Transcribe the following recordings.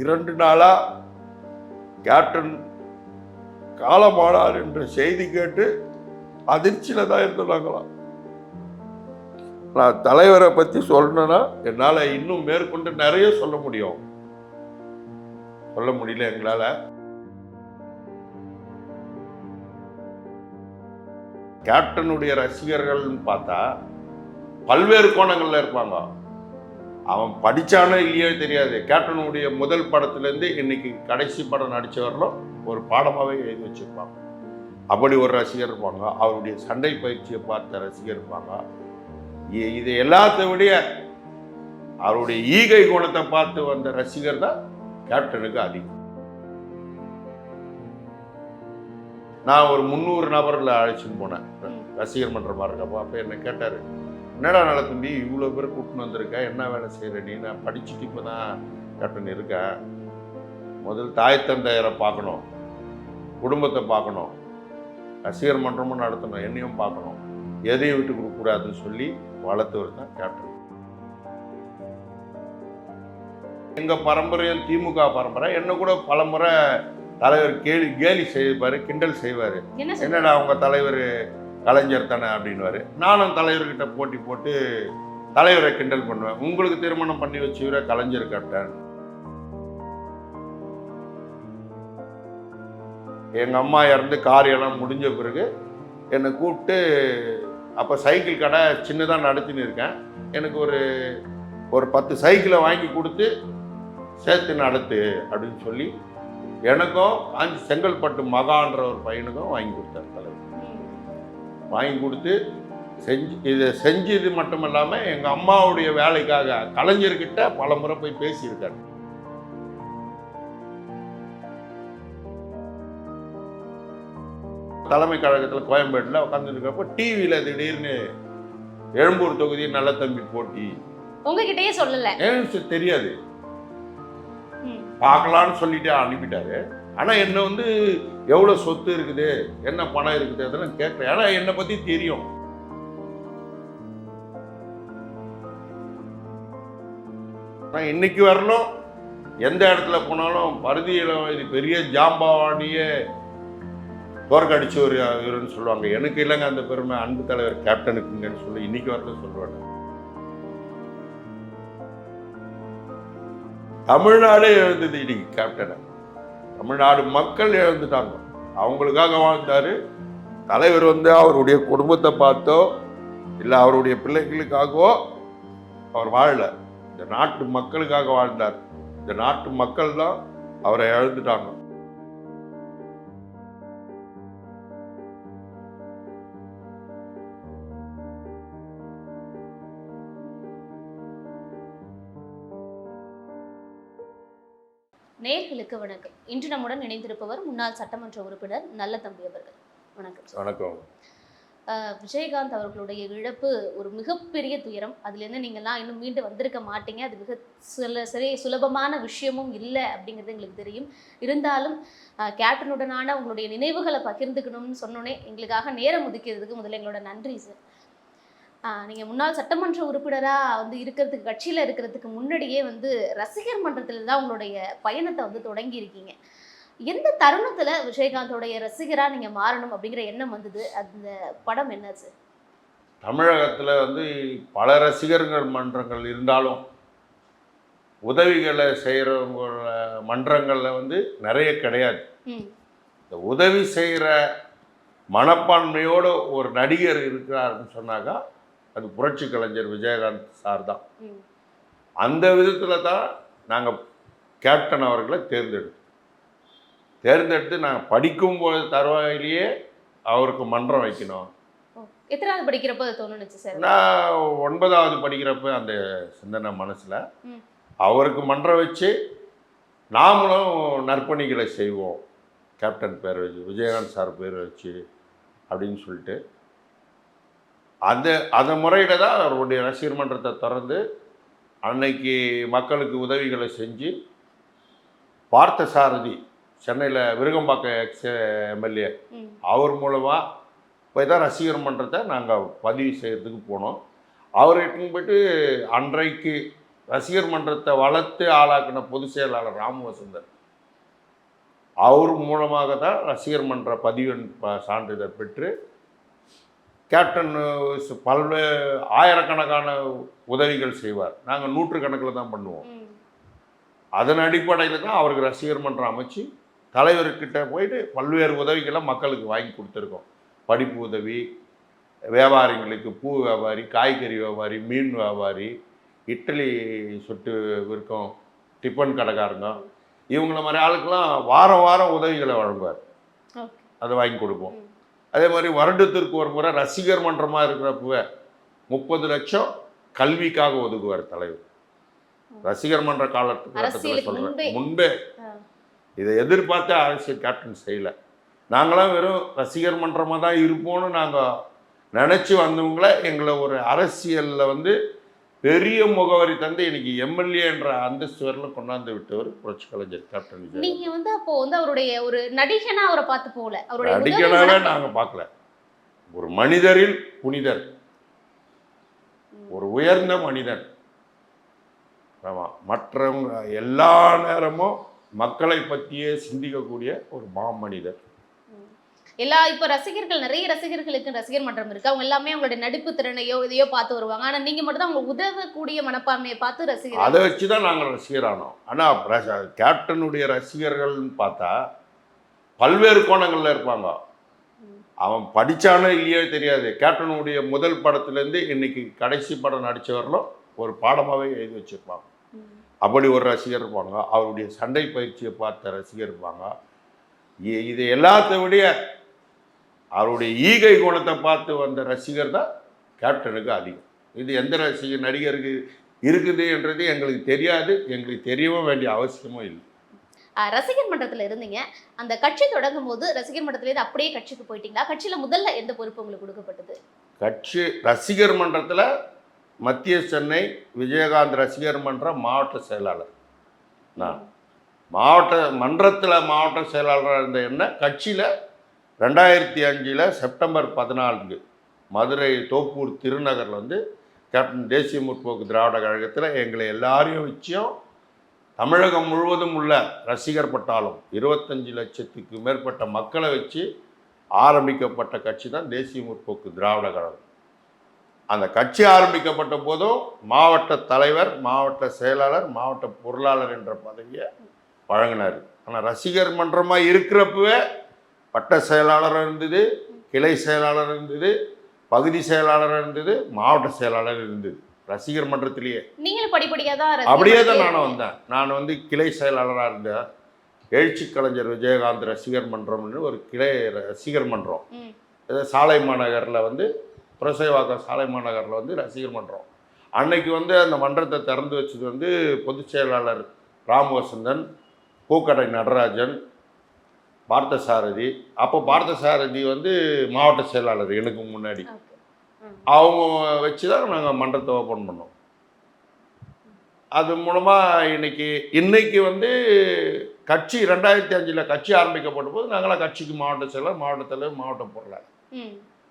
இரண்டு நாளாக கேப்டன் காலமானார் என்ற செய்தி கேட்டு அதிர்ச்சியில் தான் இருந்துள்ளாங்களாம் நான் தலைவரை பற்றி சொல்லணும்னா என்னால் இன்னும் மேற்கொண்டு நிறைய சொல்ல முடியும். சொல்ல முடியல எங்களால். கேப்டனுடைய ரசிகர்கள்னு பார்த்தா பல்வேறு கோணங்களில் இருப்பாங்க. அவன் படிச்சானோ இல்லையோ தெரியாது. கேப்டனுடைய முதல் படத்துலேருந்து இன்னைக்கு கடைசி படம் நடிச்ச வரலும் ஒரு பாடமாகவே எழுதி வச்சிருப்பாங்க. அப்படி ஒரு ரசிகர் இருப்பாங்க. அவருடைய சண்டை பயிற்சியை பார்த்த ரசிகர் இருப்பாங்க. இது எல்லாத்த விட அவருடைய ஈகை குணத்தை பார்த்து வந்த ரசிகர் தான் கேப்டனுக்கு அதிகம். நான் ஒரு முந்நூறு நபர்களை அழைச்சின்னு போனேன். ரசிகர் மன்றம் இருக்கப்போ. அப்போ என்ன கேட்டார்? என்னடா நல்ல தம்பி இவ்வளோ பேர் கூட்டின்னு வந்திருக்க? என்ன வேலை செய்கிற நீ? நான் படிச்சுட்டு இப்போ தான் கேப்டன் இருக்கேன் முதல் தாய் தந்தையரை பார்க்கணும். குடும்பத்தை பார்க்கணும். ரசிகர் மன்றமும் நடத்தணும். என்னையும் பார்க்கணும். எதையும் விட்டு கொடுக்கக்கூடாதுன்னு சொல்லி வளர்த்தவர் தான் கேப்டன் எங்கள் பரம்பரையும் திமுக பரம்பரை. என்ன கூட பலமுறை தலைவர் கேலி கேலி செய்வார் கிண்டல் செய்வார்? என்னடா உங்க தலைவர் கலைஞர் தானே அப்படின்னுவாரு. நானும் தலைவர்கிட்ட போட்டி போட்டு தலைவரை கிண்டல் பண்ணுவேன். உங்களுக்கு திருமணம் பண்ணி வச்சுக்கிற கலைஞர் கேப்டன் எங்கள் அம்மா இறந்து காரியெல்லாம் முடிஞ்ச பிறகு என்னை கூப்பிட்டு அப்போ சைக்கிள் கடை சின்னதாக நடத்தின்னு இருக்கேன். எனக்கு ஒரு ஒரு பத்து சைக்கிளை வாங்கி கொடுத்து சேர்த்து நடத்து அப்படின்னு சொல்லி எனக்கும் அஞ்சு செங்கல்பட்டு மகான்ற ஒரு பையனுக்கும் வாங்கி கொடுத்தார் தலைவர். வாங்கி கொடுத்து செஞ்சு இதை செஞ்சது மட்டும் இல்லாமல் எங்கள் அம்மாவுடைய வேலைக்காக கலைஞர்கிட்ட பல முறை போய் பேசியிருக்காரு. தலைமை கழகத்தில் கோயம்பேட்டில் உட்காந்துருக்கப்போ டிவியில் திடீர்னு எழும்பூர் தொகுதி நல்ல தம்பி போட்டி. உங்ககிட்டயே சொல்லல. தெரியாது. பார்க்கலான்னு சொல்லிட்டு அனுப்பிட்டாரு. ஆனால் என்ன வந்து எவ்வளோ சொத்து இருக்குது என்ன பணம் இருக்குது அதெல்லாம் கேட்குறேன் ஏன்னா என்னை பற்றி தெரியும். நான் இன்னைக்கு வரலும் எந்த இடத்துல போனாலும் பருதியில் இது பெரிய ஜாம்பவானியே தோற்கடிச்சு ஒரு இவருன்னு சொல்லுவாங்க. எனக்கு இல்லைங்க அந்த பெருமை. அன்பு தலைவர் கேப்டனுக்குங்கன்னு சொல்லி இன்னைக்கு வரல சொல்லுவாங்க தமிழ்நாடே எழுந்தது இன்னைக்கு கேப்டனை. தமிழ்நாடு மக்கள் இழந்துட்டாங்க. அவங்களுக்காக வாழ்ந்தாரு. தலைவர் வந்து அவருடைய குடும்பத்தை பார்த்தோ இல்லை அவருடைய பிள்ளைகளுக்காகவோ அவர் வாழல. இந்த நாட்டு மக்களுக்காக வாழ்ந்தார். இந்த நாட்டு மக்கள் தான் அவரை இழந்துட்டாங்க. நேர்களுக்கு வணக்கம். இன்று நம்முடன் இணைந்திருப்பவர் முன்னாள் சட்டமன்ற உறுப்பினர் நல்ல தம்பி அவர்கள். வணக்கம். வணக்கம். விஜயகாந்த் அவர்களுடைய இழப்பு ஒரு மிகப்பெரிய துயரம். அதுலேருந்து நீங்கள்லாம் இன்னும் மீண்டு வந்திருக்க மாட்டீங்க. அது மிக சில சரி சுலபமான விஷயமும் இல்லை அப்படிங்கிறது எங்களுக்கு தெரியும். இருந்தாலும் கேப்டனுடனான உங்களுடைய நினைவுகளை பகிர்ந்துக்கணும்னு சொன்னோன்னே எங்களுக்காக நேரம் ஒதுக்கிறதுக்கு முதல்ல எங்களோட நன்றி சார். நீங்கள் முன்னாள் சட்டமன்ற உறுப்பினராக வந்து இருக்கிறதுக்கு கட்சியில் இருக்கிறதுக்கு முன்னாடியே வந்து ரசிகர் மன்றத்தில் தான் உங்களுடைய பயணத்தை வந்து தொடங்கி இருக்கீங்க எந்த தருணத்தில் விஜயகாந்தோடைய ரசிகராக நீங்கள் மாறணும் அப்படிங்கிற எண்ணம் வந்தது? அந்த படம் என்ன சார் தமிழகத்தில் வந்து பல ரசிகர்கள் மன்றங்கள் இருந்தாலும் உதவிகளை செய்கிறவங்க மன்றங்களில் வந்து நிறைய கிடையாது. இந்த உதவி செய்கிற மனப்பான்மையோடு ஒரு நடிகர் இருக்கிறாருன்னு சொன்னாக்கா அது புரட்சி கலைஞர் விஜயகாந்த் சார் தான். அந்த விதத்தில் தான் நாங்கள் கேப்டன் அவர்களை தேர்ந்தெடுத்தோம். தேர்ந்தெடுத்து நாங்கள் படிக்கும்போது தருவாயிலேயே அவருக்கு மன்றம் வைக்கணும். எத்தனாவது படிக்கிறப்போ தோணுச்சு சார்? நான் ஒன்பதாவது படிக்கிறப்ப அந்த சிந்தனை மனசில். அவருக்கு மன்றம் வச்சு நாமளும் நற்பணிகளை செய்வோம். கேப்டன் பேர் வச்சு விஜயகாந்த் சார் பேர் வச்சு அப்படின்னு சொல்லிட்டு அந்த அந்த முறையில் தான் அவருடைய ரசிகர் மன்றத்தை திறந்து அன்னைக்கு மக்களுக்கு உதவிகளை செஞ்சு பார்த்த சாரதி சென்னையில் விருகம்பாக்கம் எக்ஸ் எம்எல்ஏ அவர் மூலமாக போய் தான் ரசிகர் மன்றத்தை நாங்கள் பதிவு செய்கிறதுக்கு போனோம். அவர் போயிட்டு அன்றைக்கு ரசிகர் மன்றத்தை வளர்த்து ஆளாக்கின பொதுச் செயலாளர் ராம வசந்தர் அவர் மூலமாக தான் ரசிகர் மன்ற பதிவெண் ப- சான்றிதழ் பெற்று கேப்டன் அஹ், பல்வேறு ஆயிரக்கணக்கான உதவிகள் செய்வார். நாங்கள் நூற்றுக்கணக்கில் தான் பண்ணுவோம். அதன் அடிப்படையில் தான் அவருக்கு ரசிகர் மன்றம் அமைச்சு தலைவர்கிட்ட போயிட்டு பல்வேறு உதவிகளை மக்களுக்கு வாங்கி கொடுத்துருக்கோம். படிப்பு உதவி வியாபாரிங்களுக்கு பூ வியாபாரி காய்கறி வியாபாரி மீன் வியாபாரி இட்லி சுட்டு விற்கும் டிஃபன் கடைக்காரங்க. இவங்கள மாதிரி ஆளுக்கெல்லாம் வாரம் வாரம் உதவிகளை வழங்குவார். அதை வாங்கி கொடுப்போம். அதே மாதிரி வருடத்திற்கு ஒரு முறை ரசிகர் மன்றமாக இருக்கிறப்பவே முப்பது லட்சம் கல்விக்காக ஒதுக்குவார் தலைவர் ரசிகர் மன்ற முன்பே. சொல்கிறேன் முன்பே. இதை எதிர்பார்த்து அரசியல் கேப்டன் செய்யலை நாங்களாம் வெறும் ரசிகர் மன்றமாக தான் இருப்போம்னு நாங்கள் நினச்சி வந்தவங்கள எங்களை ஒரு அரசியலில் வந்து பெரிய முகவரி தந்து இன்னைக்கு எம்எல்ஏ என்ற அந்தஸ்து வரல கொண்டாந்து விட்டவர் புரட்சி கலைஞர் கேப்டன் நீங்க வந்து அப்போ வந்து அவருடைய ஒரு நடிகனா அவரை பார்த்து போகல. அவருடைய நடிகனாவே. நாங்கள் பார்க்கல. ஒரு மனிதரில் புனிதர். ஒரு உயர்ந்த மனிதன். ஆமாம் மற்றவங்க எல்லா நேரமும் மக்களை பற்றியே சிந்திக்கக்கூடிய ஒரு மாமனிதர். எல்லா இப்போ ரசிகர்கள் நிறைய ரசிகர்களுக்கு ரசிகர் மன்றம் இருக்கு. அவங்க எல்லாமே அவங்களுடைய நடிப்பு திறனையோ இதையோ பார்த்து வருவாங்க. ஆனா நீங்க மட்டும் தான் அவங்க உதவக்கூடிய மனப்பான்மையை பார்த்து ரசிகர் அதை வச்சு தான் நாங்கள் ரசிகரானோம். ஆனால் கேப்டனுடைய ரசிகர்கள்னு பார்த்தா பல்வேறு கோணங்களில் இருப்பாங்க. அவன் படிச்சானோ இல்லையோ தெரியாது. கேப்டனுடைய முதல் படத்துலேருந்து இன்னைக்கு கடைசி படம் நடித்தவர்களும் ஒரு பாடமாகவே எழுதி வச்சிருப்பாங்க. அப்படி ஒரு ரசிகர் இருப்பாங்க. அவருடைய சண்டை பயிற்சியை பார்த்த ரசிகர் இருப்பாங்க. இது எல்லாத்தை விட அவருடைய ஈகை குணத்தை பார்த்து வந்த ரசிகர் தான் கேப்டனுக்கு அதிகம். இது எந்த ரசிகர் நடிகருக்கு இருக்குது என்றது எங்களுக்கு தெரியாது. எங்களுக்கு தெரியவும் வேண்டிய அவசியமும் இல்லை. ரசிகர் மன்றத்துல இருந்தீங்க. அந்த கட்சி தொடங்கும் போது ரசிகர் மன்றத்துல இருந்து அப்படியே கட்சிக்கு போயிட்டீங்களா? கட்சியில முதல்ல எந்த பொறுப்பு உங்களுக்கு கொடுக்கப்பட்டது? கட்சி ரசிகர் மன்றத்தில் மத்திய சென்னை விஜயகாந்த் ரசிகர் மன்ற மாவட்ட செயலாளர். நான். மாவட்ட மன்றத்தில் மாவட்ட செயலாளராக இருந்த என்ன? கட்சியில் ரெண்டாயிரத்தி அஞ்சில் செப்டம்பர் பதினான்கு மதுரை தோப்பூர் திருநகரில் வந்து கேப்டன் தேசிய முற்போக்கு திராவிட கழகத்தில் எங்களை எல்லாரையும் வச்சும் தமிழகம் முழுவதும் உள்ள ரசிகர் பட்டாலும் இருபத்தஞ்சு லட்சத்துக்கு மேற்பட்ட மக்களை வச்சு ஆரம்பிக்கப்பட்ட கட்சி தான் தேசிய முற்போக்கு திராவிட கழகம். அந்த கட்சி ஆரம்பிக்கப்பட்ட போதும் மாவட்ட தலைவர் மாவட்ட செயலாளர் மாவட்ட பொருளாளர் என்ற பதவியை வழங்கினார். ஆனால் ரசிகர் மன்றமாக இருக்கிறப்பவே வட்ட செயலாளர் இருந்தது கிளை செயலாளர் இருந்தது பகுதி செயலாளர் இருந்தது மாவட்ட செயலாளர் இருந்தது. ரசிகர் மன்றத்திலேயே. நீங்களும் படிப்படியா தான் அப்படியே தான் நானும் வந்தேன். நான் வந்து கிளை செயலாளராக இருந்தேன் எழுச்சி கலைஞர் விஜயகாந்த் ரசிகர் மன்றம்னு ஒரு கிளை ரசிகர் மன்றம். சாலை மாநகரில் வந்து புரசைவாக்கம் சாலை மாநகரில் வந்து ரசிகர் மன்றம். அன்னைக்கு வந்து அந்த மன்றத்தை திறந்து வச்சது வந்து பொதுச் செயலாளர் ராமவசந்தன் பூக்கடை நடராஜன் பார்த்தசாரதி அப்போ பார்த்தசாரதி வந்து மாவட்ட செயலாளர் எனக்கு முன்னாடி. அவங்க வச்சு தான் நாங்கள் மன்றத்தை ஓப்பன் பண்ணோம். அது மூலமாக இன்னைக்கு இன்னைக்கு வந்து கட்சி ரெண்டாயிரத்தி அஞ்சில் கட்சி ஆரம்பிக்கப்பட்ட போது நாங்களாம் கட்சிக்கு மாவட்ட செயலர் மாவட்ட தலைவர் மாவட்ட பொருளாளர்.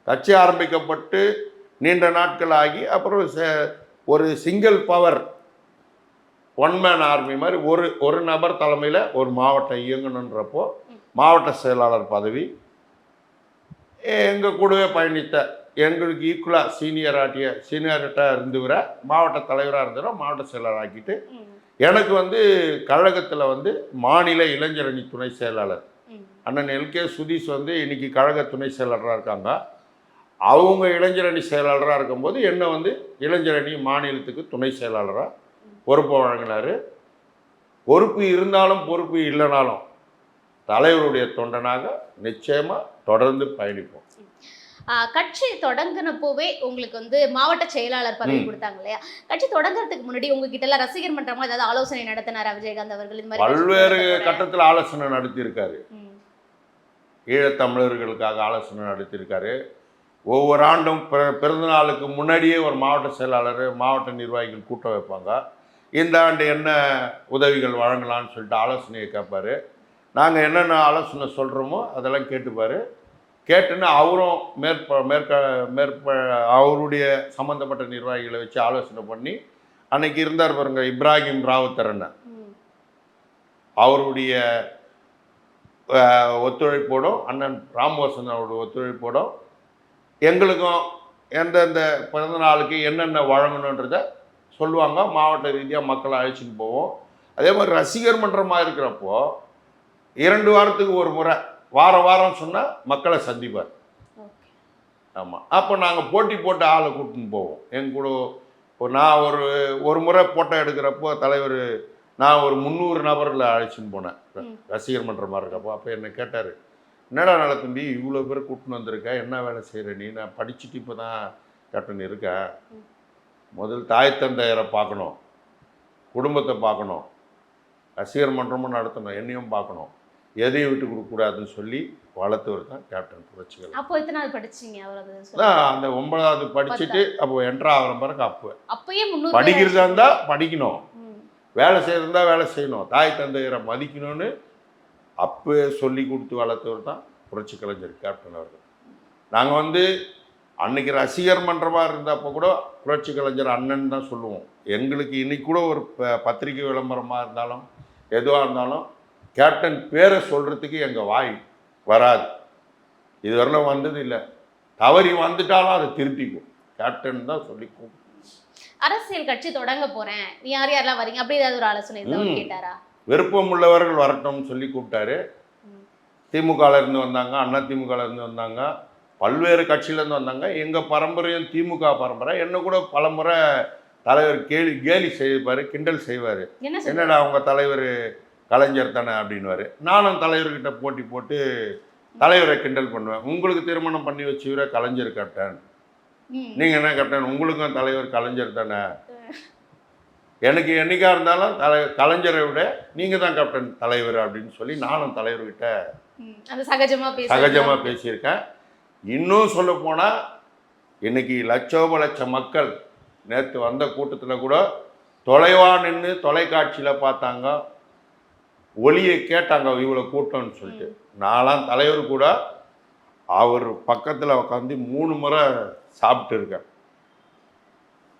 கட்சி ஆரம்பிக்கப்பட்டு நீண்ட நாட்கள் ஆகி அப்புறம் ஒரு single power one man army மாதிரி ஒரு ஒரு நபர் தலைமையில் ஒரு மாவட்டம் இயங்கணுன்றப்போ மாவட்ட செயலாளர் பதவி. எங்கள் கூடவே பயணித்த எங்களுக்கு ஈக்குவலாக சீனியர் ஆட்டிய சீனியர்கிட்ட இருந்தவரை மாவட்ட தலைவராக இருந்தவரை மாவட்ட செயலாளர் ஆக்கிட்டு எனக்கு வந்து கழகத்தில் வந்து மாநில இளைஞரணி துணை செயலாளர். அண்ணன் எல்கே சுதீஷ் வந்து இன்றைக்கி கழக துணை செயலாளராக இருக்காங்க. அவங்க இளைஞரணி செயலாளராக இருக்கும்போது என்னை வந்து இளைஞரணி மாநிலத்துக்கு துணை செயலாளராக பொறுப்பு வழங்கினார். பொறுப்பு இருந்தாலும் பொறுப்பு இல்லைனாலும் தலைவருடைய தொண்டனாக நிச்சயமாக தொடர்ந்து பயணிப்போம். கட்சி தொடங்கினப்போவே உங்களுக்கு வந்து மாவட்ட செயலாளர் பதவி. கொடுத்தாங்க இல்லையா? கட்சி தொடங்குறதுக்கு முன்னாடி உங்ககிட்ட எல்லாம் ரசிகர் மன்றமா ஏதாவது ஆலோசனை நடத்தினாரா விஜயகாந்த் அவர்கள்? இந்த மாதிரி பல்வேறு. கட்டத்தில் ஆலோசனை நடத்தியிருக்காரு. ஈழத்தமிழர்களுக்காக ஆலோசனை நடத்தியிருக்காரு. ஒவ்வொரு ஆண்டும் பிற- பிறந்த நாளுக்கு முன்னாடியே ஒரு மாவட்ட செயலாளர் மாவட்ட நிர்வாகிகள் கூட்டம் வைப்பாங்க. இந்த ஆண்டு என்ன உதவிகள் வழங்கலாம்னு சொல்லிட்டு ஆலோசனையை கேட்பாரு. நாங்கள் என்னென்ன ஆலோசனை சொல்கிறோமோ அதெல்லாம் கேட்டுப்பார். கேட்டுன்னு அவரும் மேற்ப மேற்க மேற்ப அவருடைய சம்மந்தப்பட்ட நிர்வாகிகளை வச்சு ஆலோசனை பண்ணி அன்னைக்கு இருந்தார் பாருங்க இப்ராஹிம் ராவுத்தரன். அவருடைய ஒத்துழைப்போடும் அண்ணன் ராமோசன் அவருடைய ஒத்துழைப்போடும் எங்களுக்கும் எந்தெந்த பிறந்த நாளுக்கு என்னென்ன வழங்கணுன்றத சொல்லுவாங்க. மாவட்ட ரீதியாக மக்களை அழைச்சிட்டு போவோம். அதே மாதிரி ரசிகர் மன்றமாக இருக்கிறப்போ இரண்டு வாரத்துக்கு ஒரு முறை. வாரம் வாரம் சொன்னால் மக்களை சந்திப்பார். ஆமாம் அப்போ நாங்கள் போட்டி போட்டு ஆளை கூட்டின்னு போவோம். எங்க கூட ஒரு நான் ஒரு ஒரு முறை போட்டோ எடுக்கிறப்போ தலைவர் நான் ஒரு முந்நூறு நபர்களை அழைச்சின்னு போனேன். ரசிகர் மன்றமாக இருக்கப்போ. அப்போ என்னை கேட்டார் என்னடா நல்ல தம்பி இவ்வளோ பேர் கூட்டின்னு வந்திருக்க? என்ன வேலை செய்கிற நீ? நான் படிச்சுட்டு இப்போ தான் கேப்டன் இருக்கேன். முதல் தாய் தந்தையரை பார்க்கணும். குடும்பத்தை பார்க்கணும். ரசிகர் மன்றமும் நடத்தணும். என்னையும் பார்க்கணும். எதையும் விட்டு கொடுக்கக்கூடாதுன்னு சொல்லி வளர்த்தவர் தான் கேப்டன் புரட்சிகள். அப்போ எத்தனை நாள் படிச்சீங்க அவர் அந்த ஒன்பதாவது படிச்சுட்டு அப்போ என்ட்ரா ஆகிற பிறகு அப்போ. அப்பயே படிக்கிறதா இருந்தால் படிக்கணும். வேலை செய்யறதா வேலை செய்யணும். தாய் தந்தையரை மதிக்கணும்னு அப்போ சொல்லி கொடுத்து வளர்த்தவர் தான் புரட்சி கலைஞர் கேப்டன் அவர்கள். நாங்கள் வந்து அன்னைக்கு ரசிகர் மன்றமாக இருந்தப்போ கூட புரட்சி கலைஞர் அண்ணன் தான் சொல்லுவோம். எங்களுக்கு இன்னைக்கு கூட ஒரு ப- பத்திரிகை விளம்பரமாக இருந்தாலும் எதுவாக இருந்தாலும் கேப்டன் பேரை சொல்கிறதுக்கு எங்கள் வாய் வராது. இதுவரையிலும் வந்தது இல்லை. தவறி வந்துட்டாலும் அதை திருப்பிக்கும் கேப்டன் தான் சொல்லி கூப்பிடும் அரசியல் கட்சி தொடங்க போறேன். நீ யார் யாரெல்லாம் வரீங்க? அப்படி ஏதாவது ஒரு ஆலோசனை. கேட்டாரா? விருப்பம் உள்ளவர்கள் வரட்டும்னு சொல்லி கூப்பிட்டாரு. ம். திமுகல இருந்து வந்தாங்க அண்ணா திமுகல இருந்து வந்தாங்க பல்வேறு கட்சியில இருந்து வந்தாங்க. எங்க பரம்பரையும் திமுக பரம்பரை. என்ன கூட பலமுறை தலைவர் கேலி கேலி செய்வார் கிண்டல் செய்வார்? என்னடா உங்க தலைவர் கலைஞர் தானே அப்படின்னுவாரு. நானும் தலைவர்கிட்ட போட்டி போட்டு தலைவரை கிண்டல் பண்ணுவேன். உங்களுக்கு திருமணம் பண்ணி வச்சுக்கிற கலைஞர் கேப்டன் ம். நீங்க என்ன கேப்டன் உங்களுக்கும் தலைவர் கலைஞர் தானே? எனக்கு என்னைக்கா இருந்தாலும் தலை கலைஞரை விட நீங்க தான் கேப்டன் தலைவர் அப்படின்னு சொல்லி நானும் தலைவர்கிட்ட ம். அந்த சகஜமா பேச சகஜமா பேசியிருக்கேன். இன்னும் சொல்ல போனா இன்னைக்கு லட்சோப லட்ச மக்கள் நேற்று வந்த கூட்டத்தில் கூட தொலைவா நின்று தொலைக்காட்சியில் பார்த்தாங்க. ஒளியை கேட்டாங்க இவ்வளோ கூட்டம்னு சொல்லிட்டு. நான்லாம் தலைவர் கூட அவர் பக்கத்தில் உட்காந்து மூணு முறை சாப்பிட்டு இருக்கேன்.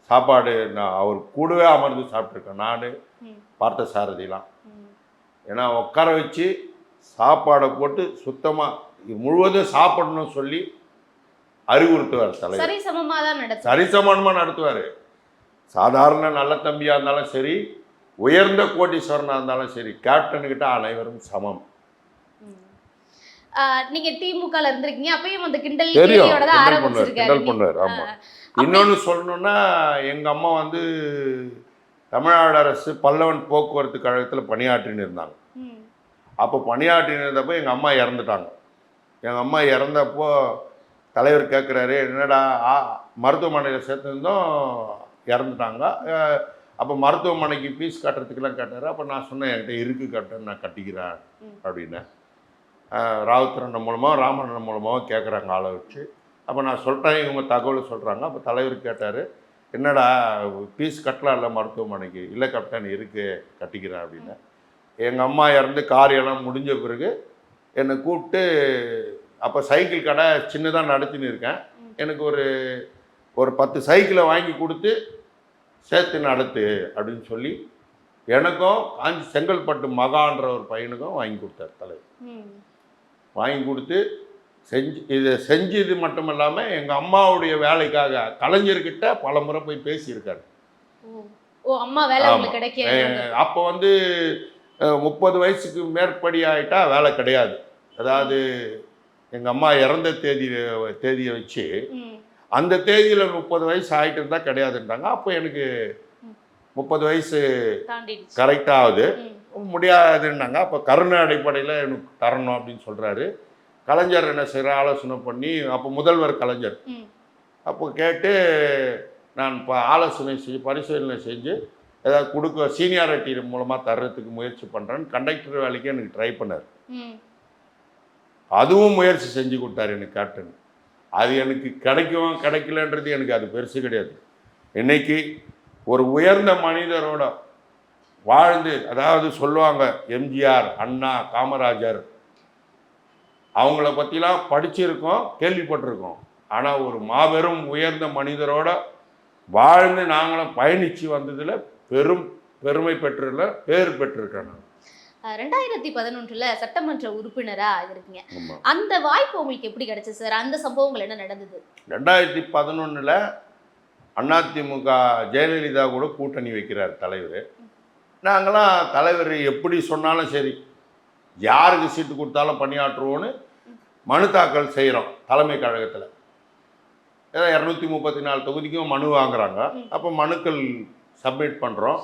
சாப்பாடு நான் அவர் கூடவே அமர்ந்து சாப்பிட்ருக்கேன் நான். பார்த்த சாரதிலாம். ஏன்னா உட்கார வச்சு சாப்பாடை போட்டு சுத்தமாக முழுவதும் சாப்பிடணும்னு சொல்லி அறிவுறுத்துவார் தலைவர். சரி சமமா தான் நடத்தும் சரிசமானமாக நடத்துவார். சாதாரண நல்ல தம்பியாக இருந்தாலும் சரி உயர்ந்த கோட்டீஸ்வரனாக இருந்தாலும் சரி கேப்டனுக்கிட்ட அனைவரும் சமம். நீங்க திமுகல இருந்திருக்கீங்க அப்பயும் அந்த கிண்டல் தெரியும். கிண்டல் பண்ணுவார் ஆமாம் இன்னொன்று சொல்லணும்னா எங்கள் அம்மா வந்து தமிழ்நாடு அரசு பல்லவன் போக்குவரத்து கழகத்தில் பணியாற்றின்னு இருந்தாங்க. அப்போ பணியாற்றின்னு இருந்தப்போ எங்கள் அம்மா இறந்துட்டாங்க. எங்கள் அம்மா இறந்தப்போ தலைவர் கேட்குறாரு என்னடா மருத்துவமனையில் சேர்த்துருந்தோம் இறந்துட்டாங்க. அப்போ மருத்துவமனைக்கு ஃபீஸ் கட்டுறதுக்கெல்லாம் கேட்டார் அப்போ நான் சொன்னேன் என்கிட்ட இருக்கு கட்டுறேன் நான் கட்டிக்கிறேன். அப்படின்னேன் அஹ், ராவுத்தரன் மூலமாக ராமண்ணன் மூலமாக கேட்குறாங்க ஆளை வச்சு. அப்போ நான் சொல்கிறேன் இவங்க தகவல் சொல்கிறாங்க அப்போ தலைவர் கேட்டார் என்னடா ஃபீஸ் கட்டலாம்ல மருத்துவமனைக்கு? இல்லை கேப்டன் இருக்கு கட்டிக்கிறேன் அப்படின்னு. எங்கள் அம்மா இறந்து காரியெல்லாம் முடிஞ்ச பிறகு என்னை கூப்பிட்டு அப்போ சைக்கிள் கடை சின்னதாக நடத்தின்னு இருக்கேன். எனக்கு ஒரு ஒரு பத்து சைக்கிளை வாங்கி கொடுத்து சேர்த்து நடத்து அப்படின்னு சொல்லி எனக்கும் காஞ்சி செங்கல்பட்டு மகான்ற ஒரு பையனுக்கும் வாங்கி கொடுத்தார் தலைவர். வாங்கி கொடுத்து செஞ்சு இதை செஞ்சது மட்டும் இல்லாமல் எங்கள் அம்மாவுடைய வேலைக்காக கலைஞர்கிட்ட பல முறை போய் பேசியிருக்காரு. அப்போ வந்து முப்பது வயசுக்கு மேற்படி ஆயிட்டா வேலை கிடையாது. அதாவது எங்கள் அம்மா இறந்த தேதி தேதியை வச்சு. அந்த தேதியில் முப்பது வயசு ஆகிட்டு இருந்தால் கிடையாதுன்றாங்க. அப்போ எனக்கு முப்பது வயசு தாண்டிடுச்சு. கரெக்டாக ஆகுது. ம். முடியாதுன்னாங்க அப்போ கருணை அடிப்படையில் எனக்கு தரணும் அப்படின்னு சொல்கிறாரு கலைஞர் என்ன செய்கிற ஆலோசனை பண்ணி அப்போ முதல்வர் கலைஞர். அப்போ கேட்டு நான் இப்போ ஆலோசனை செஞ்சு பரிசீலனை செஞ்சு ஏதாவது கொடுக்க சீனியாரிட்டி மூலமாக தர்றதுக்கு முயற்சி பண்ணுறேன்னு கண்டக்டர் வேலைக்கு எனக்கு ட்ரை பண்ணார். அதுவும் முயற்சி செஞ்சு கொடுத்தாரு எனக்கு கேப்டன் அது எனக்கு கிடைக்கும் கிடைக்கலன்றது எனக்கு அது பெருசு கிடையாது. இன்னைக்கு ஒரு உயர்ந்த மனிதரோட வாழ்ந்து அதாவது சொல்லுவாங்க எம்ஜிஆர் அண்ணா காமராஜர் அவங்கள பற்றிலாம் படிச்சிருக்கோம் கேள்விப்பட்டிருக்கோம். ஆனால் ஒரு மாபெரும் உயர்ந்த மனிதரோட வாழ்ந்து நாங்களும் பயணித்து வந்ததில் பெரும் பெருமை பெற்றுள்ள பேர் பெற்றிருக்கேன் நான். ரெண்டாயிரத்தி பதினொன்றுல சட்டமன்ற உறுப்பினரா இருக்கீங்க அந்த வாய்ப்பு உங்களுக்கு எப்படி கிடைச்சது சார்? அந்த சம்பவங்கள் என்ன நடந்தது? ரெண்டாயிரத்தி பதினொன்றில் அதிமுக ஜெயலலிதா கூட கூட்டணி வைக்கிறார் தலைவர். நாங்களாம் தலைவர் எப்படி சொன்னாலும் சரி யாருக்கு சீட்டு கொடுத்தாலும் பணியாற்றுவோன்னு மனு தாக்கல் செய்கிறோம் தலைமை கழகத்தில். ஏதோ இரநூத்தி முப்பத்தி நாலு தொகுதிக்கும் மனு வாங்குறாங்க. அப்போ மனுக்கள் சப்மிட் பண்ணுறோம்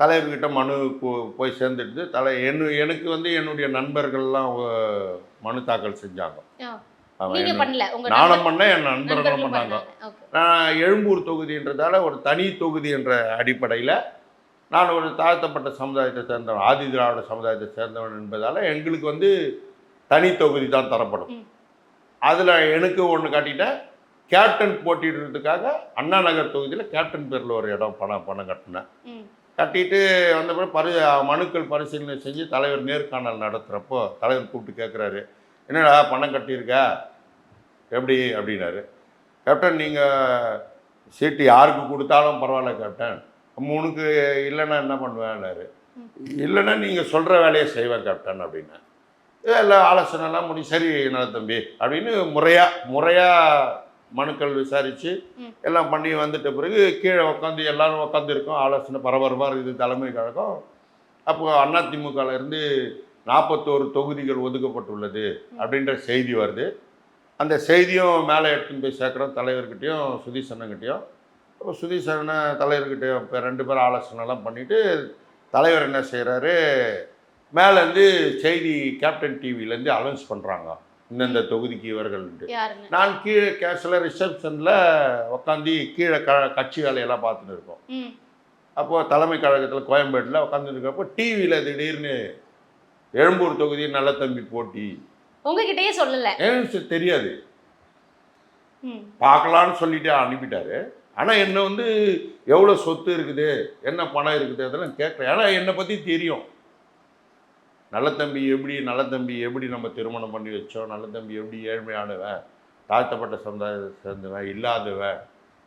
தலைவர்கிட்ட மனு போய் சேர்ந்துட்டு தலை என்னு எனக்கு வந்து என்னுடைய நண்பர்கள்லாம் மனு தாக்கல் செஞ்சாங்க நானும் பண்ணேன் என் நண்பர்களும் பண்ணாங்க. நான் எழும்பூர் தொகுதின்றதால ஒரு தனி தொகுதி என்ற அடிப்படையில் நான் ஒரு தாழ்த்தப்பட்ட சமுதாயத்தை சேர்ந்தவன் ஆதி திராவிட சமுதாயத்தை சேர்ந்தவன் என்பதால் எங்களுக்கு வந்து தனி தொகுதி தான் தரப்படும். அதில் எனக்கு ஒன்று காட்டிட்டேன் கேப்டன் போட்டிடுறதுக்காக அண்ணா நகர் தொகுதியில் கேப்டன் பேரில் ஒரு இடம் பணம் பணம் கட்டினேன். கட்டிட்டு வந்த பரி மனுக்கள் பரிசீலனை செஞ்சு தலைவர் நேர்காணல் நடத்துகிறப்போ தலைவர் கூப்பிட்டு கேட்குறாரு என்னடா பணம் கட்டியிருக்கா? எப்படி? அப்படின்னாரு. கேப்டன் நீங்கள் சீட்டு யாருக்கு கொடுத்தாலும் பரவாயில்ல கேப்டன். மூணுக்கு இல்லைன்னா என்ன பண்ணுவேன்னாரு. இல்லைன்னா நீங்கள் சொல்கிற வேலையை செய்வேன் கேப்டன் அப்படின்னு எல்லாம் ஆலோசனைலாம் முடி சரி நல்ல தம்பி அப்படின்னு முறையாக முறையாக மனுக்கள் விசாரித்து. எல்லாம் பண்ணி வந்துட்ட பிறகு கீழே உட்காந்து எல்லாரும் உட்காந்து இருக்கோம் ஆலோசனை பரபரப்பாக இருக்குது தலைமை கழகம். அப்போ அதிமுகவில் இருந்து நாற்பத்தோரு தொகுதிகள் ஒதுக்கப்பட்டுள்ளது அப்படின்ற செய்தி வருது. அந்த செய்தியும் மேலே எடுத்துன்னு போய் சேர்க்குறோம் தலைவர்கிட்டையும் சுதீசனங்கிட்டையும் அப்போ சுதீசன தலைவர்கிட்டையும் இப்போ ரெண்டு பேரும் ஆலோசனைலாம் பண்ணிவிட்டு தலைவர் என்ன செய்கிறாரு மேலேருந்து செய்தி கேப்டன் டிவிலேருந்து அனௌன்ஸ் பண்ணுறாங்க இந்தந்த தொகுதிக்கு யாருங்க? நான் கீழே கேஷில் ரிசப்ஷனில் உட்காந்து கீழே க கட்சி வேலையெல்லாம் பார்த்துட்டு இருக்கோம். ம். அப்போது தலைமை கழகத்தில் கோயம்பேட்டில் உட்காந்துருக்கப்போ டிவியில் திடீர்னு எழும்பூர் தொகுதி நல்ல தம்பி போட்டி. உங்ககிட்டயே சொல்லல. தெரியாது. பார்க்கலான்னு சொல்லிட்டு அனுப்பிட்டாரு. ஆனால் என்னை வந்து எவ்வளோ சொத்து இருக்குது என்ன பணம் இருக்குது அதெல்லாம் கேட்குறேன் ஏன்னா என்னை பற்றி தெரியும். நல்ல தம்பி எப்படி நல்ல தம்பி எப்படி நம்ம திருமணம் பண்ணி வச்சோம் நல்ல தம்பி எப்படி ஏழ்மையானவன் தாழ்த்தப்பட்ட சமுதாயத்தை சேர்ந்தவன் இல்லாதவன்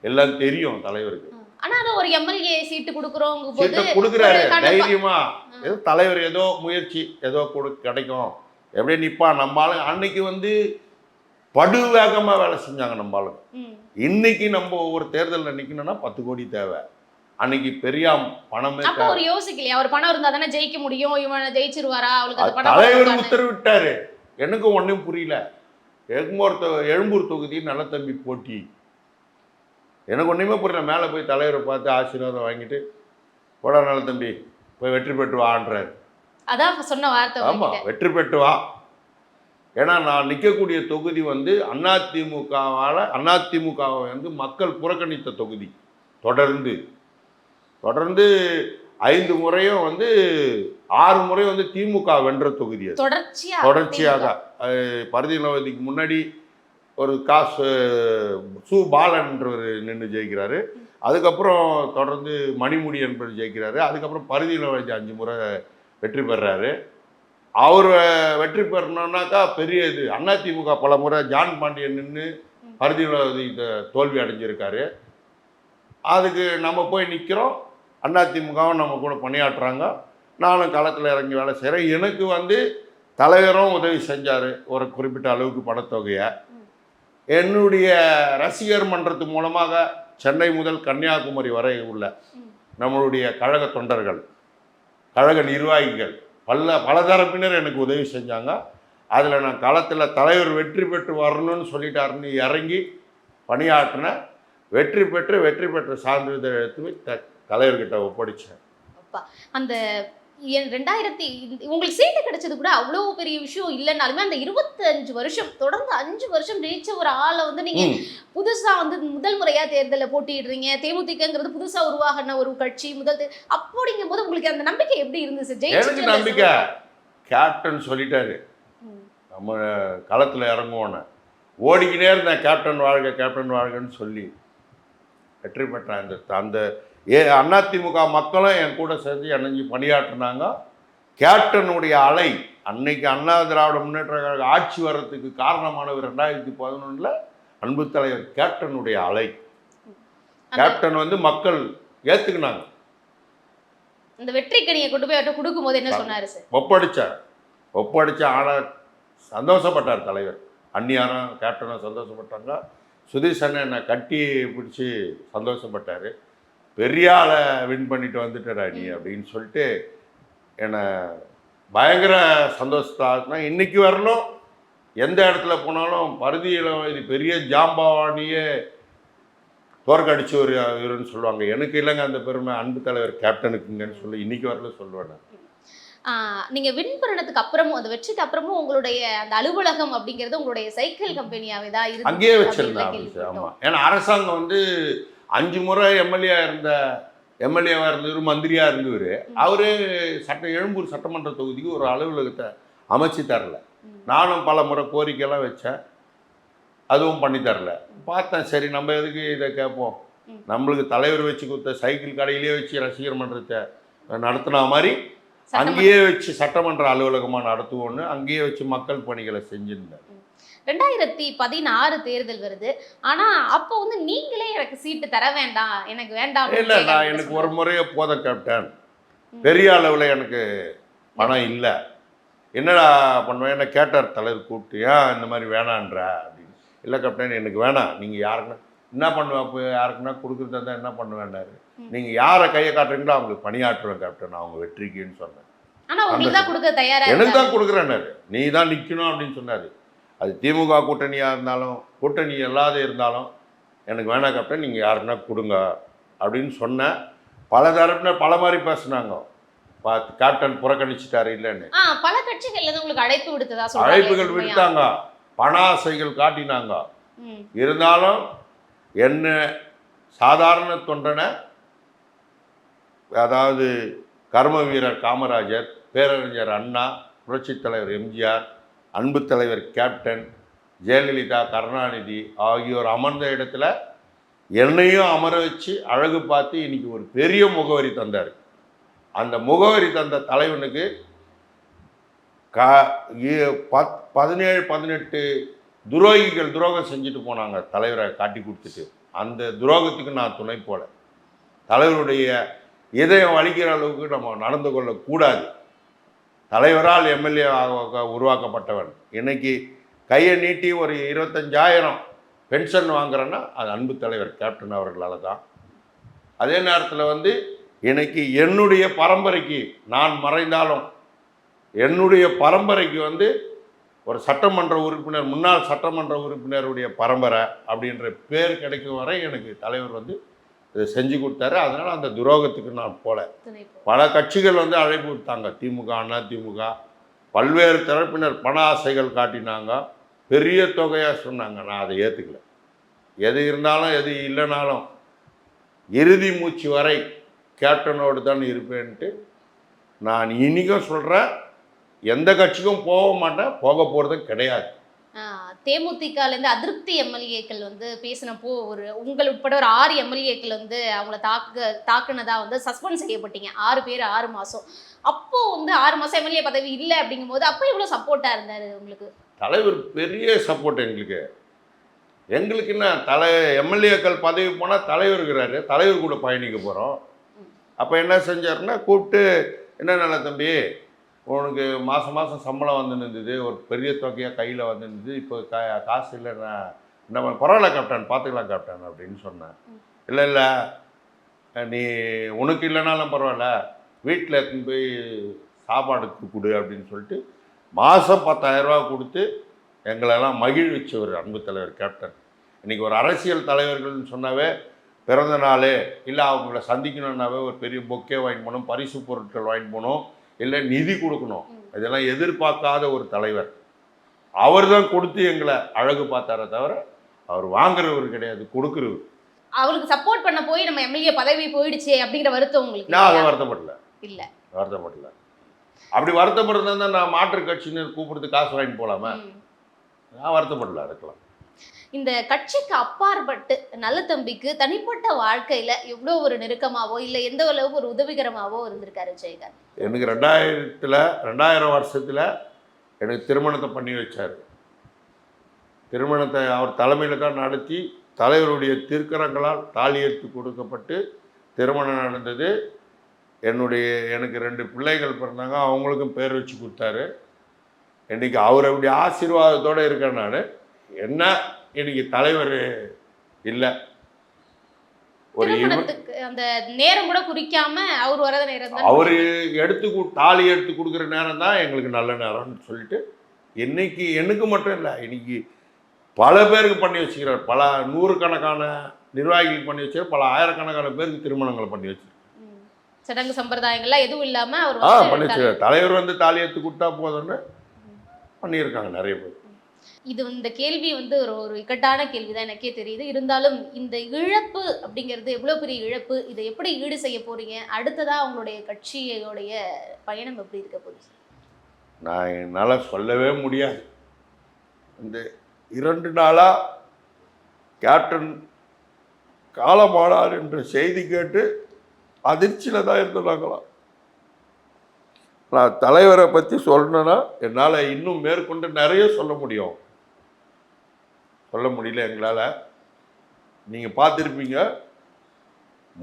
எல்லாம் தெரியும் தலைவருக்கு. ஆனா அது ஒரு எம்எல்ஏ சீட்டு கொடுக்குறோங்க சீட்டை கொடுக்குறாரு தைரியமா. ஏதோ தலைவர் ஏதோ முயற்சி ஏதோ கொடு கிடைக்கும். எப்படியே நிற்பான் நம்ம ஆளுங்க அன்னைக்கு வந்து படு வேகமாக வேலை செஞ்சாங்க நம்ம ஆளுங்க. இன்னைக்கு நம்ம ஒரு தேர்தலில் நிற்கணும்னா பத்து கோடி தேவை. அன்னைக்கு பெரிய பணமே அப்ப ஒரு யோசிக்கலையா? அவர் பணம் இருந்தா தானே ஜெயிக்க முடியும்? இவன் ஜெயிச்சிருவாரா? அவளுக்கு தலைவர். உத்தரவிட்டாரு. எனக்கும் ஒன்றும் புரியல. எழும்பூர் தொ எழும்பூர் தொகுதி நல்ல தம்பி போட்டி. எனக்கு ஒன்றுமே புரியல. மேலே போய் தலைவரை பார்த்து ஆசீர்வாதம் வாங்கிட்டு போடா நல்ல தம்பி போய் வெற்றி பெற்று வான்றாரு. அதான் சொன்ன வார்த்தை ஆமாம். வெற்றி பெற்று வா. ஏன்னா நான் நிற்கக்கூடிய தொகுதி வந்து அதிமுகவால் அதிமுகவை வந்து மக்கள் புறக்கணித்த தொகுதி. தொடர்ந்து. தொடர்ந்து ஐந்து முறையும் வந்து ஆறு முறை வந்து திமுக வென்ற தொகுதி தொடர்ச்சியாக. அஹ், பருதி நவதிக்கு முன்னாடி ஒரு காசு சு பாலன்றவர் நின்று ஜெயிக்கிறாரு. அதுக்கப்புறம் தொடர்ந்து மணிமுடி என்பவர் ஜெயிக்கிறாரு. அதுக்கப்புறம் பருதி நவதி அஞ்சு முறை வெற்றி பெறாரு. அவர் வெற்றி பெறணும்னாக்கா பெரிய இது. அதிமுக பல முறை ஜான் பாண்டியன் நின்று பருதி நவதி தோல்வி அடைஞ்சிருக்காரு. அதுக்கு நம்ம போய் நிற்கிறோம் அதிமுகவும் நம்ம கூட பணியாற்றுறாங்க. நானும் களத்தில் இறங்கி வேலை செய்கிறேன் எனக்கு வந்து தலைவரும் உதவி செஞ்சார். ஒரு குறிப்பிட்ட அளவுக்கு பணத்தொகையை. என்னுடைய ரசிகர் மன்றத்து மூலமாக சென்னை முதல் கன்னியாகுமரி வரை உள்ள நம்மளுடைய கழக தொண்டர்கள் கழக நிர்வாகிகள் பல பலதரப்பினர் எனக்கு உதவி செஞ்சாங்க. அதில் நான் களத்தில் தலைவர் வெற்றி பெற்று வரணும்னு சொல்லிட்டாருன்னு இறங்கி பணியாற்றினேன் வெற்றி பெற்று வெற்றி பெற்ற சான்றிதழ் எடுத்து தலைவர்கிட்ட ஒப்படைச்சேன். அந்த ரெண்டாயிரத்தி உங்களுக்கு சீட்டு கிடைச்சது கூட அவ்வளோ பெரிய விஷயம் இல்லைனாலுமே அந்த இருபத்தஞ்சு வருஷம் தொடர்ந்து அஞ்சு வருஷம் ஜெயிச்ச ஒரு ஆளை வந்து நீங்க. புதுசா வந்து முதல் முறையா தேர்தலில் போட்டிடுறீங்க தேமுதிகங்கிறது புதுசா உருவாகின ஒரு கட்சி முதல் அப்படிங்கும் போது உங்களுக்கு அந்த நம்பிக்கை எப்படி இருந்துச்சு? ஜெயிச்சுட்டு நம்பிக்கை. கேப்டன் சொல்லிட்டாரு. நம்ம களத்தில் இறங்குவோன்னு. ஓடிக்கினே இருந்தேன் கேப்டன் வாழ்க கேப்டன் வாழ்கன்னு சொல்லி. வெற்றி பெற்றேன் அந்த அந்த ஏ அதிமுக மக்களும் என் கூட சேர்ந்து இணைஞ்சு பணியாற்றினாங்க. கேப்டனுடைய அலை அன்னைக்கு அண்ணா திராவிட முன்னேற்ற கழக ஆட்சி வர்றதுக்கு காரணமானவர் ரெண்டாயிரத்தி பதினொன்றில் அன்பு தலைவர் கேப்டனுடைய அலை. கேப்டன் வந்து மக்கள் ஏத்துக்கினாங்க. இந்த வெற்றி கனியை கொண்டு போய் அவர்கிட்ட கொடுக்கும்போது என்ன சொன்னாரு சார்? ஒப்படைச்சார். ஒப்படைச்ச ஆனா சந்தோஷப்பட்டார் தலைவர். அந்நியாரும் கேப்டனும் சந்தோஷப்பட்டாங்க. சுதீஷ் அண்ணன் என்னை கட்டி பிடிச்சி சந்தோஷப்பட்டார். பெரிய ஆளை வின் பண்ணிட்டு வந்துட்டடா நீ அப்படின்னு சொல்லிட்டு என்னை பயங்கர சந்தோஷத்தாக்குனா இன்னைக்கு வரலும் எந்த இடத்துல போனாலும் பருதியில் இது பெரிய ஜாம்பவானியே தோற்கடிச்சு ஒரு இவருன்னு சொல்லுவாங்க. எனக்கு இல்லைங்க அந்த பெருமை. அன்பு தலைவர் கேப்டனுக்குங்கன்னு சொல்லி இன்னைக்கு வரலும் சொல்லுவேன் நான். நீங்க வின் பண்ணதுக்கு அப்புறமும் அந்த வெற்றிக்கு அப்புறமும் உங்களுடைய அந்த அலுவலகம் அப்படிங்கிறது உங்களுடைய சைக்கிள் கம்பெனியாவே தான் இருந்து அங்கேயே வச்சிருந்தேன் ஆஃபீஸ் ஆமாம் ஏன்னா அரசாங்கம் வந்து அஞ்சு முறை எம்எல்ஏ இருந்த எம்எல்ஏவாக இருந்தவர் மந்திரியாக இருந்தவர் அவரு சட்ட எழும்பூர் சட்டமன்ற தொகுதிக்கு ஒரு அலுவலகத்தை அமைச்சு தரல நானும் பல முறை கோரிக்கையெல்லாம் வச்சேன். அதுவும் பண்ணி தரல. பார்த்தேன் சரி நம்ம எதுக்கு இதை கேட்போம். நம்மளுக்கு தலைவர் வச்சு கொடுத்த சைக்கிள் கடையிலேயே வச்சு ரசிகர் மன்றத்தை நடத்தின மாதிரி அங்கேயே வச்சு சட்டமன்ற அலுவலகமாக நடத்துவோன்னு அங்கேயே வச்சு மக்கள் பணிகளை செஞ்சிருந்தேன். ரெண்டாயிரத்தி பதினாறு தேர்தல் வருது. ஆனா அப்போ வந்து நீங்களே எனக்கு சீட்டு தர வேண்டாம். எனக்கு வேண்டாம் இல்லை நான் எனக்கு ஒரு முறையே போதும் கேப்டன். பெரிய அளவில் எனக்கு பணம் இல்லை. என்னடா பண்ணுவேன் என்ன கேட்டார் தலைவர் கூப்பிட்டு ஏன் இந்த மாதிரி வேணான்ற? அப்படின்னு. இல்லை கேப்டன் எனக்கு வேணாம். நீங்கள் யாருக்குன்னா என்ன பண்ணுவேன் அப்போ யாருக்குன்னா கொடுக்குறதா இருந்தால் என்ன பண்ணுவேன்னாரு. நீங்கள் யாரை கையை காட்டுறீங்களோ அவங்களுக்கு பணியாற்றுவேன் கேப்டன். அவங்க வெற்றிக்குன்னு சொன்னேன். ஆனா உங்களுக்கு தான் கொடுக்க தயாரா எனக்கு. தான் கொடுக்குறேன்னாரு. நீ தான் நிற்கணும் அப்படின்னு சொன்னார். அது திமுக கூட்டணியாக இருந்தாலும் கூட்டணி இல்லாத இருந்தாலும் எனக்கு வேணாம் கேப்டன் நீங்கள் யாருன்னா கொடுங்க அப்படின்னு சொன்னேன் பல தரப்பினர் பல மாதிரி பேசுனாங்க. கேப்டன் புறக்கணிச்சிட்டாரு இல்லைன்னு. பல உங்களுக்கு அழைப்பு விடுத்ததா அழைப்புகள்? விடுத்தாங்க. பண ஆசைகள் காட்டினாங்க. இருந்தாலும் என்ன சாதாரண தொண்டனை அதாவது கர்ம வீரர் காமராஜர் பேரறிஞர் அண்ணா புரட்சித் தலைவர் எம்ஜிஆர் அன்பு தலைவர் கேப்டன் ஜெயலலிதா கருணாநிதி ஆகியோர் அமர்ந்த இடத்துல என்னையும் அமர வச்சு அழகு பார்த்து இன்னைக்கு ஒரு பெரிய முகவரி தந்தார். அந்த முகவரி தந்த தலைவனுக்கு கா பத் பதினேழு பதினெட்டு துரோகிகள் துரோகம் செஞ்சுட்டு போனாங்க தலைவரை காட்டி கொடுத்துட்டு. அந்த துரோகத்துக்கு நான் துணை போல. தலைவருடைய இதயம் வலிக்கிற அளவுக்கு நம்ம நடந்து கொள்ளக்கூடாது. தலைவரால் எம்எல்ஏ உருவாக்கப்பட்டவன். இன்னைக்கு கையை நீட்டி ஒரு இருபத்தஞ்சாயிரம் பென்ஷன் வாங்குறேன்னா அது அன்பு தலைவர் கேப்டன் அவர்களால் தான். அதே நேரத்தில் வந்து இன்னைக்கு என்னுடைய பரம்பரைக்கு நான் மறைந்தாலும் என்னுடைய பரம்பரைக்கு வந்து ஒரு சட்டமன்ற உறுப்பினர் முன்னாள் சட்டமன்ற உறுப்பினருடைய பரம்பரை அப்படின்ற பேர் கிடைக்கும் வரை எனக்கு தலைவர் வந்து இதை செஞ்சு கொடுத்தாரு. அதனால் அந்த துரோகத்துக்கு நான் போல. பல. கட்சிகள் வந்து அழைப்பு விட்டாங்க திமுக அண்ணா திமுக பல்வேறு தரப்பினர் பண ஆசைகள் காட்டினாங்க. பெரிய தொகையாக சொன்னாங்க. நான் அதை ஏற்றுக்கல எது இருந்தாலும் எது இல்லைனாலும் இறுதி மூச்சு வரை கேப்டனோடு தான் இருப்பேன்ட்டு நான் இன்றைக்கும் சொல்கிறேன் எந்த கட்சிக்கும் போக மாட்டேன். போக போகிறதும் கிடையாது. தேமுதிகலேருந்து அதிருப்தி எம்எல்ஏக்கள் வந்து பேசினப்போ ஒரு உங்கள் உட்பட ஒரு ஆறு எம்எல்ஏக்கள் வந்து அவங்கள தாக்க தாக்குனதாக வந்து சஸ்பெண்ட் செய்யப்பட்டீங்க. ஆறு பேர் ஆறு மாதம் அப்போது வந்து ஆறு மாதம் எம்எல்ஏ பதவி இல்லை அப்படிங்கும்போது அப்போ இவ்வளோ சப்போர்ட்டாக இருந்தார் உங்களுக்கு? தலைவர் பெரிய சப்போர்ட் எங்களுக்கு. எங்களுக்கு என்ன தலை எம்எல்ஏக்கள் பதவி போனால் தலைவர் இருக்கிறாரு தலைவர் கூட பயணிக்க போகிறோம் அப்போ என்ன செஞ்சாருன்னா கூப்பிட்டு என்ன நல்ல தம்பி உனக்கு மாதம் மாதம் சம்பளம் வந்து இருந்தது ஒரு பெரிய தொகையாக கையில் வந்து இருந்தது இப்போ கா காசு இல்லை நான் நம்ம பரவாயில்ல கேப்டன் பார்த்துக்கலாம் கேப்டன் அப்படின்னு சொன்னேன். இல்லை இல்லை நீ உனக்கு இல்லைனாலும் பரவாயில்ல வீட்டில் எடுத்துன்னு போய் சாப்பாடுக்கு கொடு அப்படின்னு சொல்லிட்டு மாதம் பத்தாயிரரூபா கொடுத்து எங்களெல்லாம் மகிழ்விச்ச ஒரு அன்பு தலைவர் கேப்டன் இன்றைக்கி ஒரு அரசியல் தலைவர்கள்னு சொன்னாவே பிறந்த நாள் இல்லை அவங்கள சந்திக்கணுன்னாவே ஒரு பெரிய பொக்கே வாங்கிட்டு போகணும் பரிசு பொருட்கள் வாங்கிட்டு போகணும் இல்லை நிதி கொடுக்கணும். இதெல்லாம் எதிர்பார்க்காத ஒரு தலைவர். அவர் தான் கொடுத்து எங்களை அழகு பார்த்தாரே தவிர அவர் வாங்குறவர் கிடையாது கொடுக்குறவர். அவருக்கு சப்போர்ட் பண்ண போய் நம்ம எம்எல்ஏ பதவி போயிடுச்சே அப்படிங்கிற வருத்தம் உங்களுக்கு நான் அதை? வருத்தப்படல. இல்ல. வருத்தப்படல. அப்படி வருத்தப்படுறதா நான் மாற்று கட்சியினர் கூப்பிடுறது காசு வாங்கிட்டு போகலாமா. நான் வருத்தப்படல அதுக்கெல்லாம். இந்த கட்சிக்கு அப்பாற்பட்டு நல்ல தம்பிக்கு தனிப்பட்ட வாழ்க்கையில எவ்வளோ ஒரு நெருக்கமாவோ இல்லை எந்த அளவுக்கு ஒரு உதவிகரமாவோ இருந்திருக்காரு விஜயகாந்த்? எனக்கு ரெண்டாயிரத்தில் ரெண்டாயிரம் வருஷத்தில் எனக்கு திருமணத்தை பண்ணி வச்சார். திருமணத்தை அவர் தலைமையில் தான் நடத்தி தலைவருடைய திருக்கரங்களால் தாலி எடுத்து கொடுக்கப்பட்டு திருமணம் நடந்தது. என்னுடைய எனக்கு ரெண்டு பிள்ளைகள் பிறந்தாங்க அவங்களுக்கும் பேர் வச்சு கொடுத்தாரு. இன்னைக்கு அவருடைய ஆசீர்வாதத்தோடு இருக்கேன் நான். என்ன? இன்னைக்கு தலைவர் இல்லை. ஒரு அந்த நேரம் கூட குறிக்காம அவர் வரத நேரம் அவர் எடுத்து தாலி எடுத்து கொடுக்குற நேரம் தான் எங்களுக்கு நல்ல நேரம்னு சொல்லிட்டு இன்னைக்கு எனக்கு மட்டும் இல்லை இன்னைக்கு பல பேருக்கு பண்ணி வச்சுக்கிறார். பல நூறுக்கணக்கான நிர்வாகிகள் பண்ணி வச்சிருக்கார் பல ஆயிரக்கணக்கான பேருக்கு திருமணங்களை பண்ணி ம். சடங்கு சம்பிரதாயங்கள்லாம் எதுவும் இல்லாம அவர் ஆ பண்ணி வச்சிருக்கார் தலைவர் வந்து தாலி எடுத்து கொடுத்தா போதும்னு பண்ணியிருக்காங்க நிறைய பேர். இது இந்த கேள்வி வந்து ஒரு ஒரு இக்கட்டான கேள்வி தான் எனக்கே தெரியுது. இருந்தாலும் இந்த இழப்பு அப்படிங்கிறது எவ்வளோ பெரிய இழப்பு? இதை எப்படி ஈடு செய்ய போறீங்க? அடுத்ததா அவங்களுடைய கட்சியோடைய பயணம் எப்படி இருக்க போகுது? நான் என்னால் சொல்லவே முடியாது. இந்த இரண்டு நாளாக கேப்டன் காலமானார் என்ற செய்தி கேட்டு அதிர்ச்சியில் தான் இருந்தாங்களாம் நான் தலைவரை பற்றி சொல்லணுன்னா என்னால் இன்னும் மேற்கொண்டு நிறைய சொல்ல முடியும். சொல்ல முடியல எங்களால். நீங்கள் பார்த்துருப்பீங்க.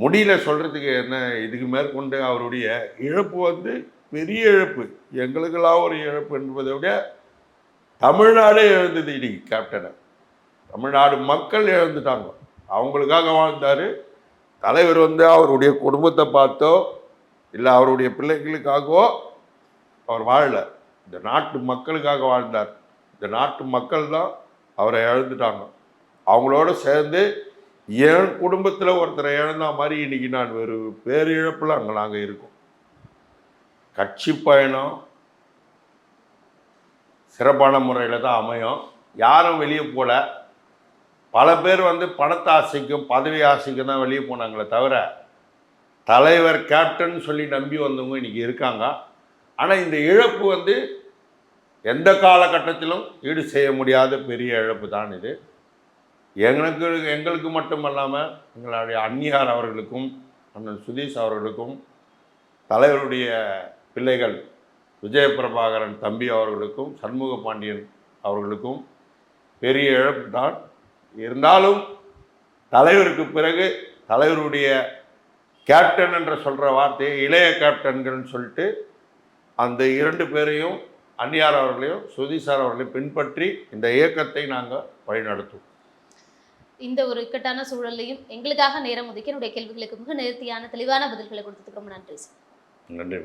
முடியல சொல்கிறதுக்கு என்ன இதுக்கு மேற்கொண்டு அவருடைய இழப்பு வந்து பெரிய இழப்பு. எங்களுக்கெல்லாம் ஒரு இழப்பு என்பதை விட தமிழ்நாடே இழந்தது இன்னைக்கு கேப்டனை தமிழ்நாடு மக்கள் இழந்துட்டாங்க. அவங்களுக்காக வாழ்ந்தார். தலைவர் வந்து அவருடைய குடும்பத்தை பார்த்தோ இல்லை அவருடைய பிள்ளைகளுக்காகவோ அவர் வாழல. இந்த நாட்டு மக்களுக்காக வாழ்ந்தார். இந்த நாட்டு மக்கள் தான் அவரை இழந்துட்டாங்க. அவங்களோட சேர்ந்து என் குடும்பத்தில் ஒருத்தரை இழந்த மாதிரி இன்னைக்கு நான் ஒரு பேரிழப்பில் அங்கே நாங்கள் இருக்கோம். கட்சி பயணம் சிறப்பான முறையில் தான் அமையும். யாரும் வெளியே போல. பல பேர் வந்து பணத்தை ஆசைக்கும் பதவி ஆசைக்கும் தான் வெளியே போனாங்களே தவிர தலைவர் கேப்டன் சொல்லி நம்பி வந்தவங்க இன்னைக்கு இருக்காங்க. ஆனால் இந்த இழப்பு வந்து எந்த காலகட்டத்திலும் ஈடு செய்ய முடியாத பெரிய இழப்பு தான் இது. எங்களுக்கு எங்களுக்கு மட்டுமல்லாமல் எங்களுடைய அந்நியார் அவர்களுக்கும் அண்ணன் சுதீஷ் அவர்களுக்கும் தலைவருடைய பிள்ளைகள் விஜயபிரபாகரன் தம்பி அவர்களுக்கும் சண்முக பாண்டியன் அவர்களுக்கும் பெரிய இழப்பு தான். இருந்தாலும் தலைவருக்கு பிறகு தலைவருடைய கேப்டன் என்று சொல்கிற வார்த்தையை இளைய கேப்டன்கள்னு சொல்லிட்டு அந்த இரண்டு பேரையும் அந்நியார் அவர்களையும் சுதீஷார் அவர்களையும் பின்பற்றி இந்த இயக்கத்தை நாங்கள் வழிநடத்துவோம். இந்த ஒரு இக்கட்டான சூழல்லையும் எங்களுக்காக நேரம் ஒதுக்கி என்னுடைய கேள்விகளுக்கு மிக நேர்த்தியான தெளிவான பதில்களை கொடுத்ததுக்கு ரொம்ப நன்றி சார். நன்றி